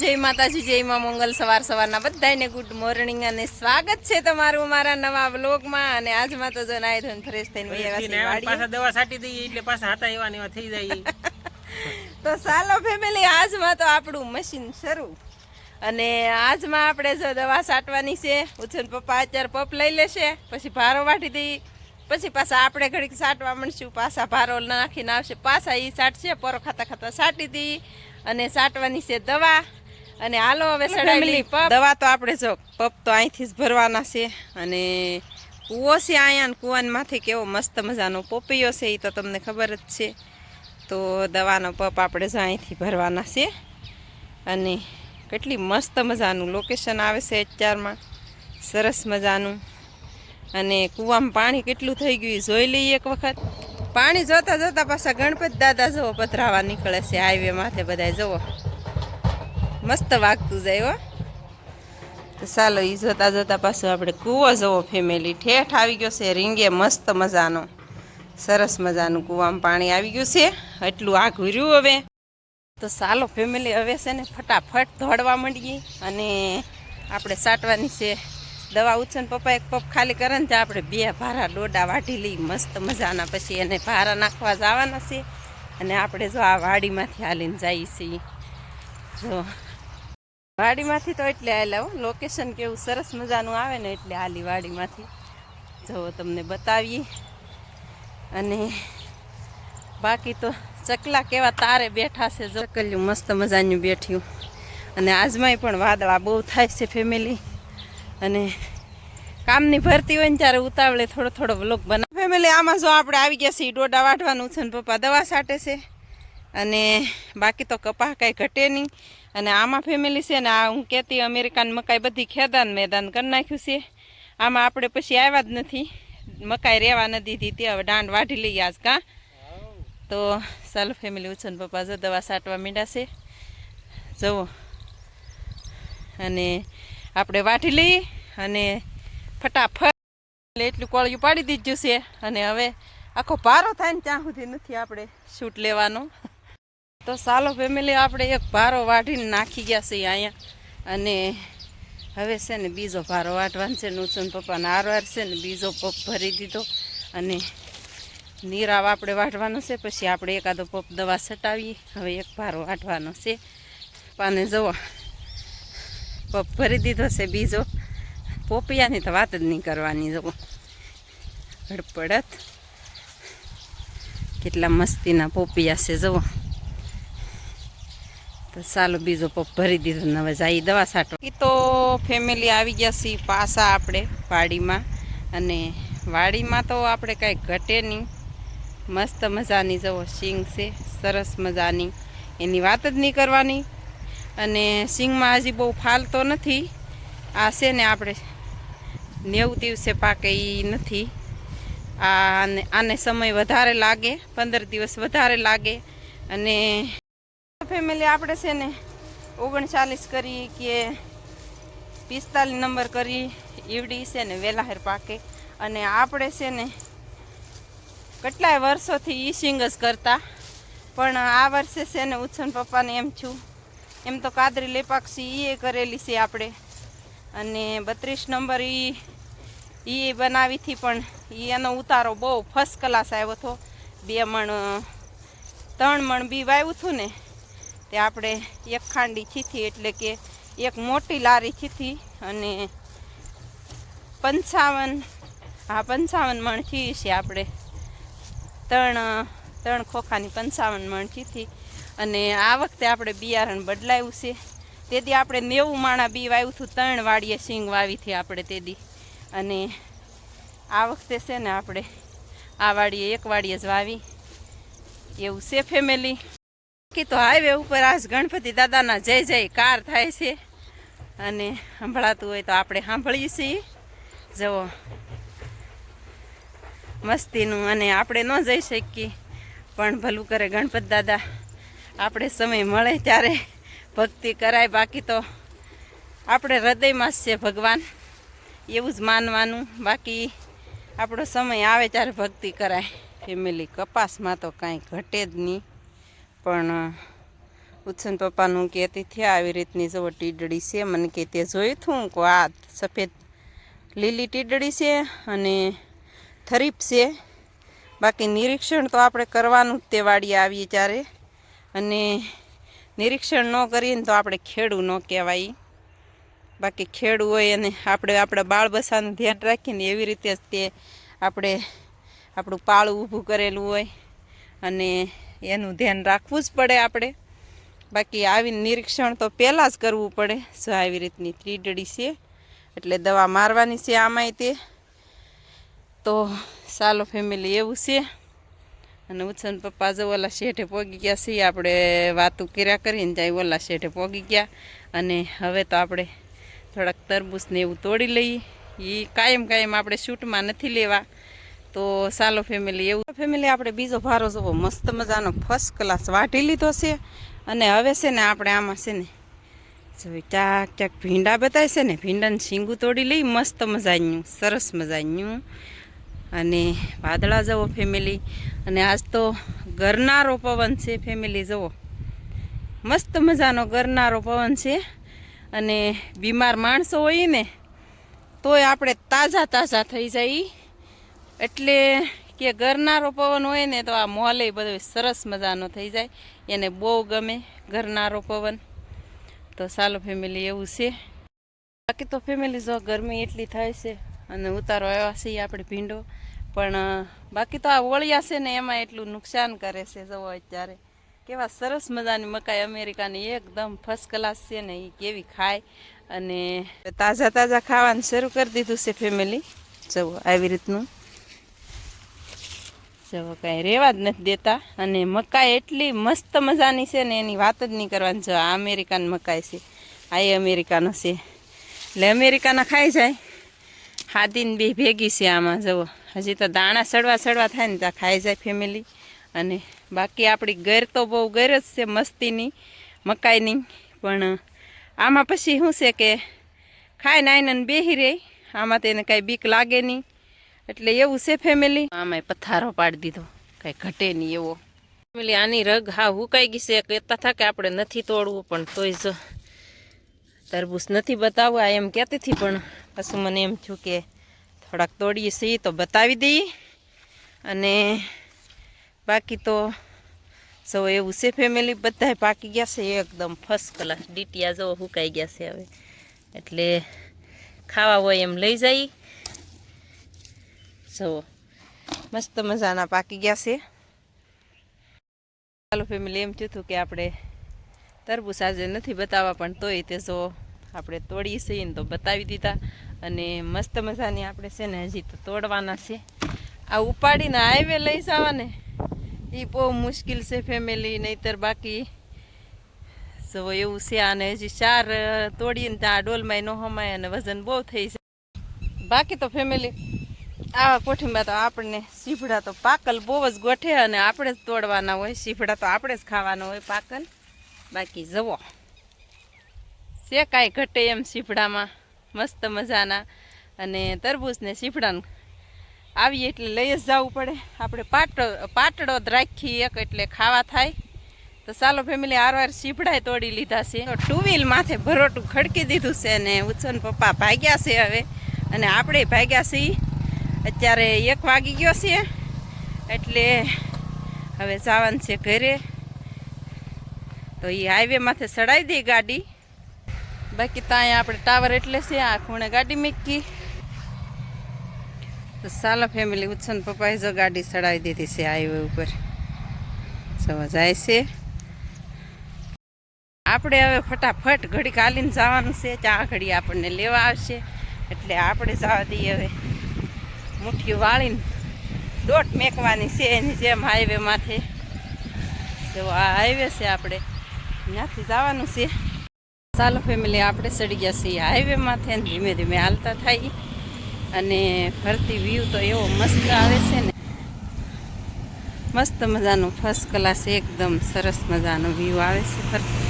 જય માતાજી જય માં મંગલ સવાર સવારના બધાને ગુડ મોર્નિંગ અને સ્વાગત છે તમારું મારા નવા વ્લોગમાં અને આજમાં તો જો નાય ધોઈને ફ્રેશ થઈને. પાછા દવા છાંટી દઈએ એટલે પાછા હાથા એવા એવા થઈ જાય. તો ચાલો ફેમિલી આજમાં તો આપણું મશીન શરૂ. અને આજમાં આપણે જો દવા છાંટવાની છે ઉછન પપ્પા અત્યારે પપ લઈ લેશે પછી ભારો વાટી દઈ પછી પાછા આપણે ઘડીક સાટવા માંડશું પાછા ભારો નાખીને આવશે. પાછા એ સાટશે પરો ખાતા ખાતા છાંટી દઈ અને સાટવાની છે દવા. અને હાલો હવે પપ. દવા તો આપણે જો પપ તો અહીંથી જ ભરવાના છે. અને કૂવો છે અહીંયા કૂવાનમાંથી કેવો મસ્ત મજાનો પોપૈયો છે એ તો તમને ખબર જ છે. તો દવાનો પપ આપણે જો અહીંથી ભરવાના છે. અને કેટલી મસ્ત મજાનું લોકેશન આવે છે અત્યારમાં. સરસ મજાનું. અને કૂવામાં પાણી કેટલું થઈ ગયું જોઈ લઈએ એક વખત. પાણી જોતા જોતા પાછા ગણપત દાદા જવો પધરાવા નીકળે છે હાઈવે માથે બધાય જવો મસ્ત વાગતું જાય હો. તો ચાલો એ જોતા જોતા પાછું આપણે કૂવો જવો ફેમિલી ઠેઠ આવી ગયો છે રીંગે, મસ્ત મજાનો. સરસ મજાનું કૂવામાં પાણી આવી ગયું છે. એટલું આ ઘૂર્યું હવે. તો ચાલો ફેમિલી હવે છે ને ફટાફટ ધોડવા માંડીએ અને આપણે સાટવાની છે. દવા ઉછન પપ્પા એક પપ ખાલી કરે ને ત્યાં આપણે બે ભારા ડોડા વાટી લઈ મસ્ત મજાના પછી એને ભારા નાખવા જવાના છે. અને આપણે જો આ વાડીમાંથી હાલીને જઈએ છીએ. જો વાડીમાંથી તો એટલે આવેલા હો. લોકેશન કેવું સરસ મજાનું આવે ને એટલે આલી વાડીમાંથી. જો તમને બતાવીએ. અને બાકી તો ચકલા કેવા તારે બેઠા છે. જો ચકલિયું મસ્ત મજાનું બેઠ્યું. અને આજમાંય પણ વાદળા બહુ થાય છે ફેમિલી અને કામની ભરતી હોય ને ત્યારે ઉતાવળે થોડો થોડો વ્લોગ બના ફેમિલી આમાં જો આપણે આવી ગયા છીએ ડોડા વાટવાનું છે ને પપ્પા દવા સાટે છે. અને બાકી તો કપાહ કાંઈ ઘટે નહીં. અને આમાં ફેમિલી છે ને આ હું કહેતી અમેરિકાની મકાઈ બધી ખેદાન મેદાન કરી નાખ્યું છે. આમાં આપણે પછી આવ્યા જ નથી. મકાઈ રહેવા ન દીધી તે હવે દાંડ વાઢી લઈ આજ કાં. તો ચાલો ફેમિલી ઉછન પપ્પા જો દવા સાટવા માંડ્યા છે. જુઓ. અને આપણે વાઢી લઈએ અને ફટાફટ એટલે કોળિયું પાડી દીધું છે. અને હવે આખો ભારો થાય ને ત્યાં સુધી નથી આપણે શૂટ લેવાનો. તો સાલો ફેમિલી, આપણે એક ભારો વાઢીને નાખી ગયા છીએ અહીંયા. અને હવે છે ને બીજો ભારો વાટવાનો છે. નુચન પપ્પાને હારવાર છે ને બીજો પપ ભરી દીધો. અને નીરાવ આપણે વાટવાનો છે. પછી આપણે એકાદો પપ દવા છટાવીએ. હવે એક ભારો વાટવાનો છે. પાને જવો પપ ભરી દીધો છે બીજો. પોપિયાની તો વાત જ નહીં કરવાની જવો હડપડત. કેટલા મસ્તીના પોપિયા છે જવો તો ચાલો બીજો પપ ભરી દીધો ને હવે જાય દવા છાંટવા. એ તો ફેમિલી આવી ગયા છીએ પાછા આપણે વાડીમાં. અને વાડીમાં તો આપણે કાંઈ ઘટે નહીં. મસ્ત મજાની જવો સિંગ છે, સરસ મજાની. એની વાત જ નહીં કરવાની. અને સિંગમાં હજી બહુ ફાલતો નથી. આ છે ને આપણે નેવું દિવસે પાકે એ નથી. આને આને સમય વધારે લાગે, પંદર દિવસ વધારે લાગે. અને ફેમિલી આપણે છે ને ઓગણચાલીસ કરી કે પિસ્તાલીસ નંબર કરી, ઈવડી છે ને વેલાહેર પાકે. અને આપણે છે ને કેટલાય વર્ષોથી ઈ સિંગ જ કરતા. પણ આ વર્ષે છે ને ઉછન પપ્પાને એમ છું, એમ તો કાદરી લેપાક્ષી એ કરેલી છે આપણે. અને બત્રીસ નંબર એ એ બનાવી હતી પણ એનો ઉતારો બહુ ફર્સ્ટ ક્લાસ આવ્યો હતો. બે મણ, ત્રણ મણ બી વાવ્યું હતું ને તે આપણે એક ખાંડી ચીથી એટલે કે એક મોટી લારી ચીથી અને પંચાવન, હા, પંચાવન મણ ચી છે આપણે. ત્રણ ત્રણ ખોખાની પંચાવન મણ ચીથી અને આ વખતે આપણે બિયારણ બદલાયું છે. તેથી આપણે નેવું માણા બી વાવ્યું હતું, ત્રણ વાડીએ સિંગ વાવી હતી આપણે તેથી અને આ વખતે છે ને આપણે આ વાડીએ એક વાડીએ જ વાવી. એવું છે ફેમિલી બાકી તો હાઈવે ઉપર આજ ગણપતિ દાદાના જય જય કાર થાય છે. અને સંભળાતું હોય તો આપણે સાંભળીએ છીએ. જવો મસ્તીનું અને આપણે ન જઈ શકીએ. પણ ભલું કરે ગણપત દાદા. આપણે સમય મળે ત્યારે ભક્તિ કરાય. બાકી તો આપણે હૃદયમાં છે ભગવાન. એવું જ માનવાનું. બાકી આપણો સમય આવે ત્યારે ભક્તિ કરાય. ફેમિલી કપાસમાં તો કાંઈ ઘટે જ નહીં. પણ ઉત્સન પપ્પાનું કહેતી થયા આવી રીતની જો ટીડડી છે, મને કે તે જોયું હતું કે આ સફેદ લીલી ટીડડી છે અને થરીપ છે. બાકી નિરીક્ષણ તો આપણે કરવાનું જ તે વાડીએ આવીએ ત્યારે. અને નિરીક્ષણ ન કરીએ તો આપણે ખેડૂ ન કહેવાય. બાકી ખેડૂ હોય અને આપણે આપણા બાળ બસાનું ધ્યાન રાખીને એવી રીતે તે આપણે, આપણું પાળું ઊભું કરેલું હોય. અને એનું ધ્યાન રાખવું જ પડે આપણે. બાકી આવી નિરીક્ષણ તો પહેલાં જ કરવું પડે. જો આવી રીતની ત્રીડડી છે, એટલે દવા મારવાની છે આમાંય તે. તો સાલો ફેમિલી એવું છે. અને ઉત્સન પપ્પા જો ઓલા શેઠે પોગી ગયા છીએ આપણે વાતું કર્યા કરીને જાય ઓલા શેઠે પોગી ગયા. અને હવે તો આપણે થોડાક તરબૂચને એવું તોડી લઈએ. એ કાયમ કાયમ આપણે શૂટમાં નથી લેવા. તો સાલો ફેમિલી એવું. ફેમિલી આપણે બીજો ભારો જોવો. મસ્ત મજાનો ફર્સ્ટ ક્લાસ વાટી લીધો છે. અને હવે છે ને આપણે આમાં છે ને જો ચાક ચાક ભીંડા બતાવે છે ને, ભીંડાને શીંગું તોડી લઈ મસ્ત મજાનું, સરસ મજાનું. અને વાદળા જવો ફેમિલી અને આજ તો ગરનારો પવન છે ફેમિલી જવો. મસ્ત મજાનો ગરનારો પવન છે. અને બીમાર માણસો હોય ને, તોય આપણે તાજા તાજા થઈ જાય. એટલે કે ઘરનારો પવન હોય ને તો આ મોલે બધો સરસ મજાનો થઈ જાય. એને બહુ ગમે ઘરનારો પવન. તો ચાલો ફેમિલી એવું છે. બાકી તો ફેમિલી જો ગરમી એટલી થાય છે અને ઉતારો આવ્યા છે આપણે ભીંડો. પણ બાકી તો આ ઓળિયા છે ને એમાં એટલું નુકસાન કરે છે જવો અત્યારે. કેવા સરસ મજાની મકાઈ અમેરિકાની, એકદમ ફર્સ્ટ ક્લાસ છે ને એ કેવી ખાય. અને તાજા તાજા ખાવાનું શરૂ કરી દીધું છે ફેમિલી જવો આવી રીતનું. જવો કાંઈ રહેવા જ નથી દેતા. અને મકાઈ એટલી મસ્ત મજાની છે ને એની વાત જ નહીં કરવાની. જો આ અમેરિકાન મકાઈ છે, આ એ અમેરિકાનો છે. એટલે અમેરિકાના ખાઈ જાય. હાદીને બે ભેગી છે આમાં જવો હજી તો દાણા સડવા સડવા થાય ને ત્યાં ખાઈ જાય ફેમિલી અને બાકી આપણી ઘર તો બહુ ઘર જ છે મસ્તીની, મકાઈની. પણ આમાં પછી શું છે કે ખાઈને આઈને બેહી રહે. આમાં તેને કાંઈ બીક લાગે નહીં. એટલે એવું છે ફેમિલી આમાંય પથારો પાડી દીધો. કાંઈ ઘટે નહીં એવો. ફેમિલી આની રગ હા હુકાઈ ગઈ છે. કહેતા થા કે આપણે નથી તોડવું, પણ તોય જો તરબૂચ નથી બતાવવા. એમ કહેતી હતી, પણ પાછું મને એમ થયું કે થોડાક તોડીએ છીએ તો બતાવી દઈએ. અને બાકી તો જો એવું છે ફેમિલી બધાય પાકી ગયા છે. એકદમ ફર્સ્ટ ક્લાસ ડીટીયા જો હુકાઈ ગયા છે હવે. એટલે ખાવા હોય એમ લઈ જઈ જો મસ્ત મજાના પાકી ગયા છે ચાલો ફેમિલી એમ થયું હતું કે આપણે તરબૂચ આજે નથી બતાવવા, પણ તોય તે જો આપણે તોડીએ છીએ ને તો બતાવી દીધા. અને મસ્ત મજાની આપણે છે ને હજી તો તોડવાના છે. આ ઉપાડીને હાઈવે લઈ જવા ને એ બહુ મુશ્કેલ છે ફેમિલી નહીતર બાકી જો એવું છે અને હજી ચાર તોડીને ત્યાં ડોલમાં ન હમાય અને વજન બહુ થઈ જાય. બાકી તો ફેમિલી આવા કોઠીંબા તો આપણને સીફડા તો પાકલ બહુ જ ગોઠે અને આપણે જ તોડવાના હોય. સીફડા તો આપણે જ ખાવાના હોય પાકલ. બાકી જવો છે કાંઈ ઘટે એમ સીફડામાં મસ્ત મજાના. અને તરબૂચને સીફડાને આવીએ એટલે લઈ જ જવું પડે. આપણે પાટો, પાટડો જ રાખીએ એક એટલે ખાવા થાય. તો ચાલો ફેમિલી આરવાર સીફડાય તોડી લીધા છે. તો ટુ વ્હીલ માથે ભરોટું ખડકી દીધું છે ને ઉત્સન પપ્પા ભાગ્યા છે હવે. અને આપણે ભાગ્યા છીએ અત્યારે એક વાગી ગયો છે. એટલે હવે જવાનું છે ઘરે. તો એ હાઈવે માથે ચડાવી દઈ ગાડી. બાકી ત્યાં આપણે ટાવર એટલે છે, આ ખૂણે ગાડી મૂકી. તો ચાલો ફેમિલી ઉત્સન પપ્પાએ જો ગાડી ચડાવી દીધી છે હાઈવે ઉપર. સવા જાય છે. આપણે હવે ફટાફટ ઘડી કાલીને જવાનું છે. ચા ઘડી આપણને લેવા આવશે. એટલે આપણે જવા દઈએ હવે. મુઠ્ઠી વાળીને દોટ મેકવાની છે એની જેમ હાઈવેમાંથી માથે. તો આ હાઈવે છે આપણે. ત્યાંથી જવાનું છે. ચાલો ફેમિલી આપણે ચડી ગયા છીએ હાઈવેમાંથી અને ધીમે ધીમે હાલતા થાય. અને ફરતી વ્યૂ તો એવો મસ્ત આવે છે ને. મસ્ત મજાનું ફર્સ્ટ ક્લાસ એકદમ સરસ મજાનો વ્યૂ આવે છે ફરતી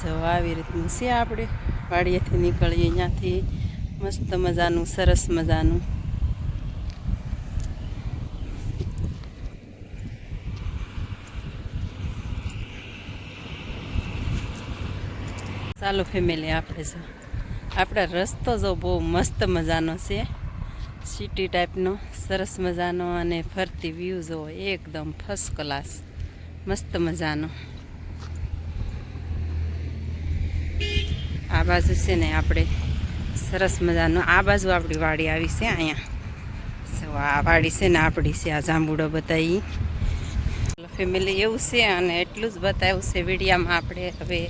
જો આવી રીતનું છે આપણે. વાડીએથી નીકળીએ ત્યાંથી. મસ્ત મજાનું, સરસ મજાનું. ચાલો ફેમિલી આપણે જો. આપણા રસ્તો જો બહુ મસ્ત મજાનો છે. સિટી ટાઈપનો સરસ મજાનો અને ફરતી વ્યૂ જો એકદમ ફર્સ્ટ ક્લાસ મસ્ત મજાનો. બાજુ છે ને આપણે સરસ મજાનો આ બાજુ આપણી વાડી આવી છે અહીંયા. સો આ વાડી છે ને આપણી છે, આ જાંબુડો બતાવી. ફેમિલી એવું છે અને એટલું જ બતાવ્યું છે વિડીયામાં આપણે. હવે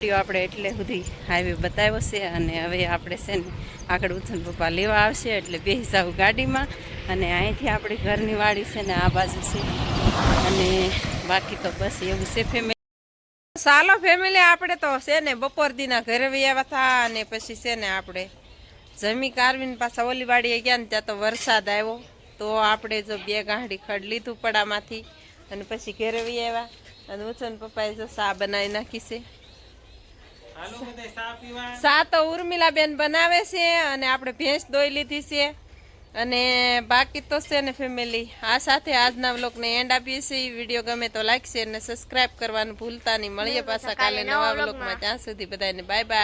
વીડિયો આપણે એટલે સુધી હાઈવે બતાવ્યો છે અને હવે આપણે છે ને આગળ ઉથન પપ્પા લેવા આવશે એટલે બે હિસાબ ગાડીમાં. અને અહીંથી આપણી ઘરની વાડી છે ને આ બાજુ છે. અને બાકી તો બસ એવું છે ફેમિલી ચાલો ફેમિલી આપણે તો છે ને બપોર દીના ઘરે વ્યા હતા અને પછી છે ને આપણે જમી કારવીને પાછા ઓલીવાડીએ ગયા ને ત્યાં તો વરસાદ આવ્યો. તો આપણે જો બે ગાંઠી ખડ લીધું પડામાંથી અને પછી ઘરે વ્યા આવ્યા. અને ઉછન પપ્પાએ જો સા બનાવી નાખી છે. સા તો ઉર્મિલાબેન બનાવે છે અને આપણે ભેંસ દોઈ લીધી છે. અને બાકી તો છે ને ફેમિલી આ સાથે આજના વ્લોગને એન્ડ આપીએ છીએ. વીડિયો ગમે તો લાઈક શેર અને સબસ્ક્રાઇબ કરવાનું ભૂલતા નહીં. મળીએ પાછા કાલે નવા વ્લોગમાં ત્યાં સુધી બધાને બાય બાય